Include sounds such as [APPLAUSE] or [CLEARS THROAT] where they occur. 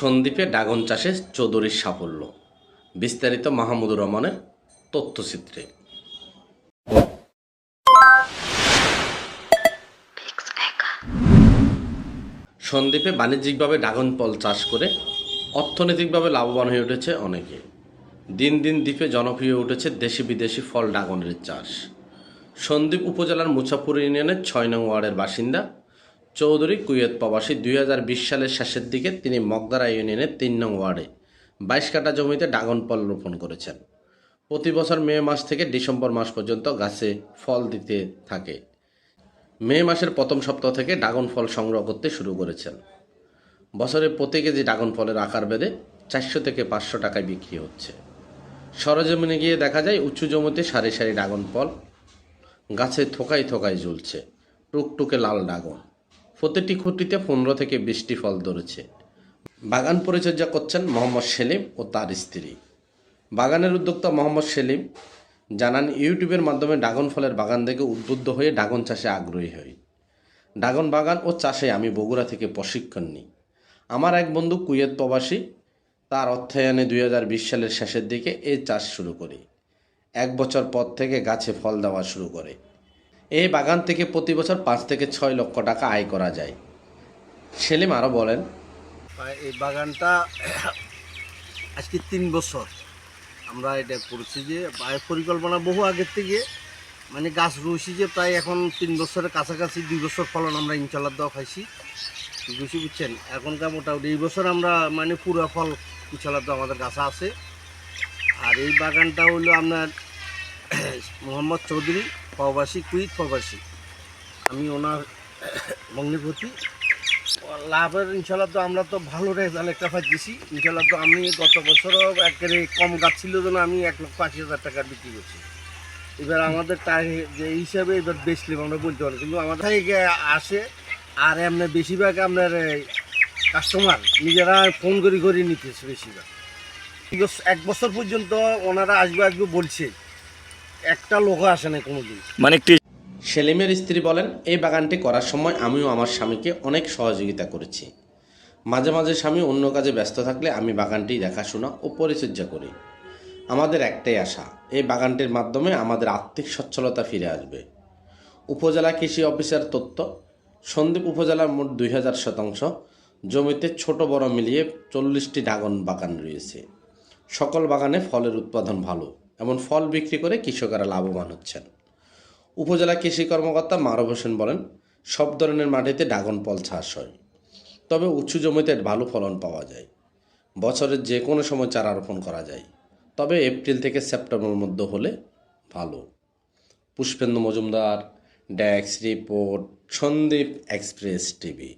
সন্দ্বীপে dragon চাষে চৌধুরীর সাফল্য। বিস্তারিত মাহমুদুর রহমানের তথ্যচিত্রে। সন্দ্বীপে বাণিজ্যিকভাবে ড্রাগন ফল চাষ করে অর্থনৈতিকভাবে লাভবান হয়ে উঠেছে অনেকে। দিন দিন দ্বীপে জনপ্রিয় উঠেছে দেশি বিদেশি ফল ড্রাগনের চাষ। সন্দ্বীপ উপজেলার মুছাপুর ইউনিয়নের ছয় নং ওয়ার্ডের বাসিন্দা চৌধুরী কুয়েত প্রবাসী দুই হাজার বিশ সালের শেষের দিকে তিনি মগদারা ইউনিয়নের তিন নং ওয়ার্ডে বাইশ কাঠা জমিতে ড্রাগন ফল রোপণ করেছেন। প্রতি বছর মে মাস থেকে ডিসেম্বর মাস পর্যন্ত গাছে ফল দিতে থাকে। মে মাসের প্রথম সপ্তাহ থেকে ড্রাগন ফল সংগ্রহ করতে শুরু করেছেন। বছরে প্রতি কেজি ড্রাগন ফলের আকার বেঁধে চারশো থেকে পাঁচশো টাকায় বিক্রি হচ্ছে। সরজমিনে গিয়ে দেখা যায় উঁচু জমিতে সারি সারি ড্রাগন ফল গাছে থোকায় থোকায় ঝুলছে। টুকটুকে লাল ড্রাগন প্রতিটি খুঁটিতে পনেরো থেকে বিশটি ফল ধরেছে। বাগান পরিচর্যা করছেন মোহাম্মদ সেলিম ও তার স্ত্রী। বাগানের উদ্যোক্তা মোহাম্মদ সেলিম জানান, ইউটিউবের মাধ্যমে ড্রাগন ফলের বাগান থেকে উদ্বুদ্ধ হয়ে ড্রাগন চাষে আগ্রহী হই। ড্রাগন বাগান ও চাষে আমি বগুড়া থেকে প্রশিক্ষণ নিই। আমার এক বন্ধু কুয়েত প্রবাসী, তার অর্থায়নে দুই হাজার বিশ সালের শেষের দিকে এই চাষ শুরু করি। এক বছর পর থেকে গাছে ফল দেওয়া শুরু করে। এই বাগান থেকে প্রতি বছর পাঁচ থেকে ছয় লক্ষ টাকা আয় করা যায়। সেলিম আরও বলেন এই বাগানটা [CLEARS THROAT] আজকে তিন বছর আমরা এটা করছি যে পরিকল্পনা বহু আগের থেকে। মানে গাছ রয়েছি যে প্রায় এখন তিন বছরের কাছাকাছি, দুই বছর ফলন আমরা ইনশাল্লাহ দেওয়া খাইছি। বুঝি বুঝছেন? এখনকার মোটামুটি এই বছর আমরা মানে পুরো ফল ইনশাল্লাহ আমাদের গাছে আছে। আর এই বাগানটা হলো আপনার মোহাম্মদ চৌধুরী, প্রবাসী, কুইত প্রবাসী। আমি ওনার ভগ্নিপতি। লাভের ইনশাল্লাহ তো আমরা তো ভালো রেজাল্ট একটা পাচ্ছি ইনশাল্লাহ তো আমি গত বছরও একেবারে কম গাছ ছিল জন্য আমি এক লক্ষ আশি হাজার টাকা বিক্রি করছি। এবার আমাদের যে হিসাবে এবার বেচলাম আমরা বলতে পারি। কিন্তু আমাদের থেকে আসে আর এমনি বেশিরভাগ আপনার কাস্টমার নিজেরা ফোন করে করে নিতেছে বেশিরভাগ। এক বছর পর্যন্ত ওনারা আসবে আসবে বলছে। একটা লোক আসে না কোনো দিন মানে একটি সেলিমের স্ত্রী বলেন এই বাগানটি করার সময় আমিও আমার স্বামীকে অনেক সহযোগিতা করেছি। মাঝে মাঝে স্বামী অন্য কাজে ব্যস্ত থাকলে আমি বাগানটি দেখাশোনা ও পরিচর্যা করি। আমাদের একটাই আশা এই বাগানটির মাধ্যমে আমাদের আর্থিক সচ্ছলতা ফিরে আসবে। উপজেলা কৃষি অফিসার তথ্য সন্দ্বীপ উপজেলার মোট দুই হাজার শতাংশ জমিতে ছোট বড় মিলিয়ে চল্লিশটি ড্রাগন বাগান রয়েছে। সকল বাগানে ফলের উৎপাদন ভালো। এমন ফল বিক্রি করে কৃষকেরা লাভবান হচ্ছেন। উপজেলা কৃষি কর্মকর্তা মারব হোসেন বলেন, সব ধরনের মাটিতে ড্রাগন ফল চাষ হয়। তবে উঁচু জমিতে ভালো ফলন পাওয়া যায়। বছরের যে কোনো সময় চারা রোপণ করা যায়। তবে এপ্রিল থেকে সেপ্টেম্বর মধ্যে হলে ভালো। পুষ্পেন্দু মজুমদার, ড্যাক্স রিপোর্ট, সন্দীপ এক্সপ্রেস টিভি।